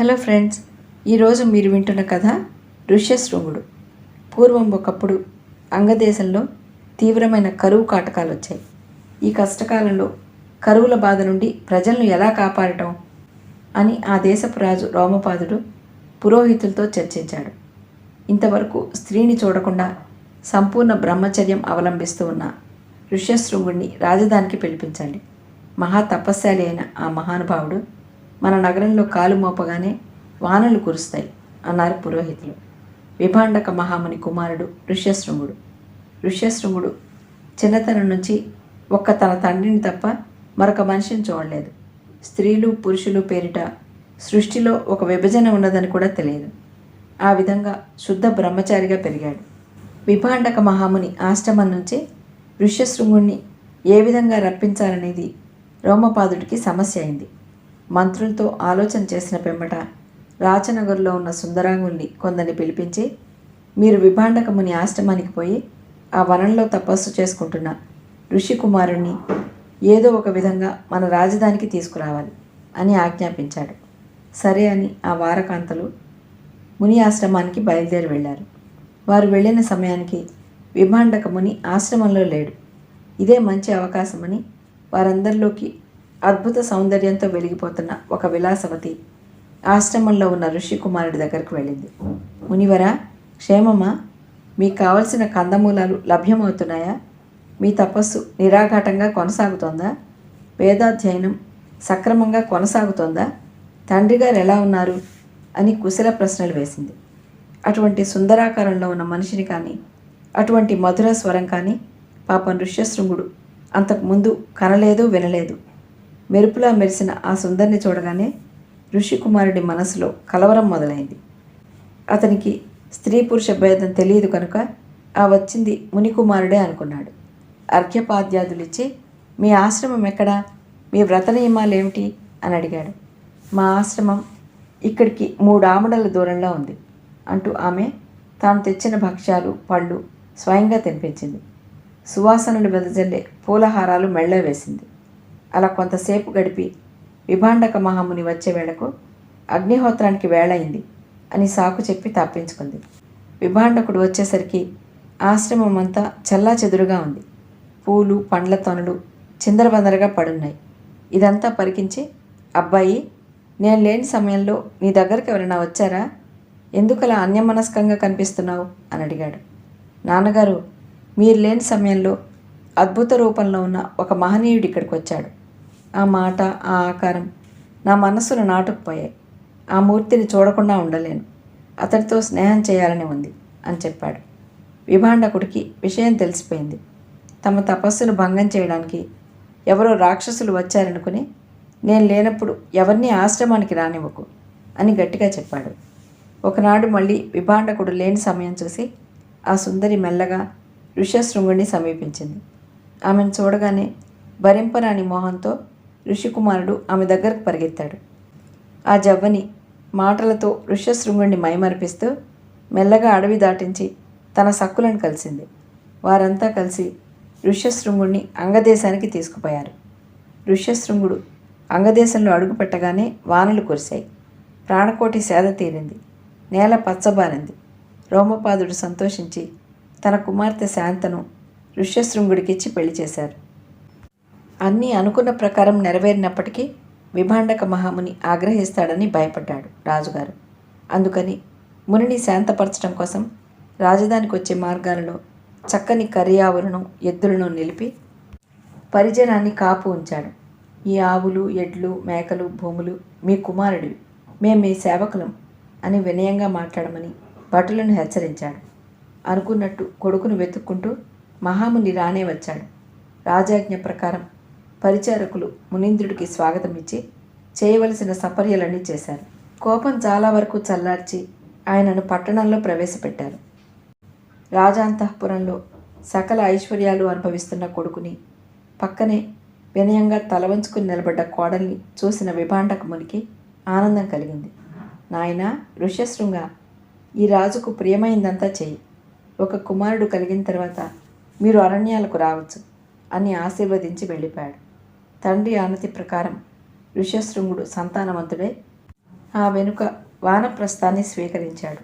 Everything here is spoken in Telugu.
హలో ఫ్రెండ్స్ ఈరోజు మీరు వింటున్న కథ ఋష్యశృంగుడు. పూర్వం ఒకప్పుడు అంగదేశంలో తీవ్రమైన కరువు కాటకాలు వచ్చాయి. ఈ కష్టకాలంలో కరువుల బాధ నుండి ప్రజలను ఎలా కాపాడటం అని ఆ దేశపు రాజు రోమపాదుడు పురోహితులతో చర్చించాడు. ఇంతవరకు స్త్రీని చూడకుండా సంపూర్ణ బ్రహ్మచర్యం అవలంబిస్తూ ఉన్న ఋష్యశృంగుడిని రాజధానికి పిలిపించండి మహా తపస్శాలి అయిన ఆ మహానుభావుడు మన నగరంలో కాలు మోపగానే వానలు కురుస్తాయి అన్నారు పురోహితులు. విభాండక మహాముని కుమారుడు ఋష్యశృంగుడు. ఋష్యశృంగుడు చిన్నతనం నుంచి ఒక్క తన తండ్రిని తప్ప మరొక మనిషిని చూడలేదు. స్త్రీలు పురుషులు పేరిట సృష్టిలో ఒక విభజన ఉన్నదని కూడా తెలియదు. ఆ విధంగా శుద్ధ బ్రహ్మచారిగా పెరిగాడు. విభాండక మహాముని ఆశ్రమం నుంచి ఋష్యశృంగుణ్ణి ఏ విధంగా రప్పించాలనేది రోమపాదుడికి సమస్య అయింది. మంత్రులతో ఆలోచన చేసిన పెమ్మట రాచనగర్లో ఉన్న సుందరాంగుల్ని కొందరిని పిలిపించి మీరు విభాండకముని ఆశ్రమానికి పోయి ఆ వనంలో తపస్సు చేసుకుంటున్న ఋషికుమారుణ్ణి ఏదో ఒక విధంగా మన రాజధానికి తీసుకురావాలి అని ఆజ్ఞాపించాడు. సరే అని ఆ వారకాంతలు ముని ఆశ్రమానికి బయలుదేరి వెళ్ళారు. వారు వెళ్ళిన సమయానికి విభాండక ముని ఆశ్రమంలో లేడు. ఇదే మంచి అవకాశమని వారందరిలోకి అద్భుత సౌందర్యంతో వెలిగిపోతున్న ఒక విలాసవతి ఆశ్రమంలో ఉన్న ఋషి కుమారుడి దగ్గరకు వెళ్ళింది. మునివరా క్షేమమా? మీకు కావలసిన కందమూలాలు లభ్యమవుతున్నాయా? మీ తపస్సు నిరాఘాటంగా కొనసాగుతోందా? వేదాధ్యయనం సక్రమంగా కొనసాగుతోందా? తండ్రి గారు ఎలా ఉన్నారు? అని కుశల ప్రశ్నలు వేసింది. అటువంటి సుందరాకారంలో ఉన్న మనిషిని కానీ అటువంటి మధుర స్వరం కానీ పాపం ఋష్యశృంగుడు అంతకుముందు కనలేదు వినలేదు. మెరుపులా మెరిసిన ఆ సుందరిని చూడగానే ఋషికుమారుడి మనసులో కలవరం మొదలైంది. అతనికి స్త్రీ పురుష భేదం తెలియదు కనుక ఆ వచ్చింది మునికుమారుడే అనుకున్నాడు. అర్ఘ్యపాద్యాదులిచ్చి మీ ఆశ్రమం ఎక్కడా? మీ వ్రత నియమాలు ఏమిటి అని అడిగాడు. మా ఆశ్రమం ఇక్కడికి మూడు ఆమడల దూరంలో ఉంది అంటూ ఆమె తాను తెచ్చిన భక్ష్యాలు పళ్ళు స్వయంగా తినిపించింది. సువాసనలు వెదజల్లే పూలహారాలు మెళ్ళ వేసింది. అలా కొంతసేపు గడిపి విభాండక మహాముని వచ్చే వేళకు అగ్నిహోత్రానికి వేళయింది అని సాకు చెప్పి తప్పించుకుంది. విభాండకుడు వచ్చేసరికి ఆశ్రమం అంతా చల్లా చెదురుగా ఉంది. పూలు పండ్ల తొనలు చిందరబందరగా పడున్నాయి. ఇదంతా పరికించి అబ్బాయి నేను లేని సమయంలో నీ దగ్గరికి ఎవరైనా వచ్చారా? ఎందుకలా అన్యమనస్కంగా కనిపిస్తున్నావు? అని అడిగాడు. నాన్నగారు మీరు లేని సమయంలో అద్భుత రూపంలో ఉన్న ఒక మహనీయుడు ఇక్కడికి వచ్చాడు ఆ మాట ఆ ఆకారం నా మనస్సును నాటుకుపోయాయి. ఆ మూర్తిని చూడకుండా ఉండలేను. అతడితో స్నేహం చేయాలని ఉంది అని చెప్పాడు. విభాండకుడికి విషయం తెలిసిపోయింది. తమ తపస్సును భంగం చేయడానికి ఎవరో రాక్షసులు వచ్చారనుకుని నేను లేనప్పుడు ఎవరిని ఆశ్రమానికి రానివ్వకు అని గట్టిగా చెప్పాడు. ఒకనాడు మళ్ళీ విభాండకుడు లేని సమయం చూసి ఆ సుందరి మెల్లగా ఋష్యశృంగుణ్ణి సమీపించింది. ఆమెను చూడగానే భరింపరాని మోహంతో ఋషికుమారుడు ఆమె దగ్గరకు పరిగెత్తాడు. ఆ జవ్వని మాటలతో ఋష్యశృంగుణ్ణి మైమరిపిస్తూ మెల్లగా అడవి దాటించి తన సక్కులను కలిసింది. వారంతా కలిసి ఋష్యశృంగుణ్ణి అంగదేశానికి తీసుకుపోయారు. ఋష్యశృంగుడు అంగదేశంలో అడుగు పెట్టగానే వానలు కురిశాయి. ప్రాణకోటి సేద తీరింది. నేల పచ్చబారింది. రోమపాదుడు సంతోషించి తన కుమార్తె శాంతను ఋష్యశృంగుడికిచ్చి పెళ్ళి చేశారు. అన్నీ అనుకున్న ప్రకారం నెరవేరినప్పటికీ విభాండక మహాముని ఆగ్రహిస్తాడని భయపడ్డాడు రాజుగారు. అందుకని మునిని శాంతపరచడం కోసం రాజధానికి వచ్చే మార్గాలలో చక్కని కరియావులను ఎద్దులను నిలిపి పరిజనాన్ని కాపు ఉంచాడు. ఈ ఆవులు ఎడ్లు మేకలు భూములు మీ కుమారుడివి. మేము మీ సేవకులం అని వినయంగా మాట్లాడమని భటులను హెచ్చరించాడు. అనుకున్నట్టు కొడుకును వెతుక్కుంటూ మహాముని రానే వచ్చాడు. రాజాజ్ఞ ప్రకారం పరిచారకులు మునీంద్రుడికి స్వాగతం ఇచ్చి చేయవలసిన సపర్యలన్నీ చేశారు. కోపం చాలా వరకు చల్లార్చి ఆయనను పట్టణంలో ప్రవేశపెట్టారు. రాజాంతఃపురంలో సకల ఐశ్వర్యాలు అనుభవిస్తున్న కొడుకుని పక్కనే వినయంగా తలవంచుకుని నిలబడ్డ కోడల్ని చూసిన విభాండక మునికి ఆనందం కలిగింది. నాయన ఋష్యశృంగ ఈ రాజుకు ప్రియమైందంతా చేయి. ఒక కుమారుడు కలిగిన తర్వాత మీరు అరణ్యాలకు రావచ్చు అని ఆశీర్వదించి వెళ్ళిపోయాడు. తండ్రి ఆనతి ప్రకారం ఋష్యశృంగుడు సంతానవంతుడై ఆ వెనుక వానప్రస్థాన్ని స్వీకరించాడు.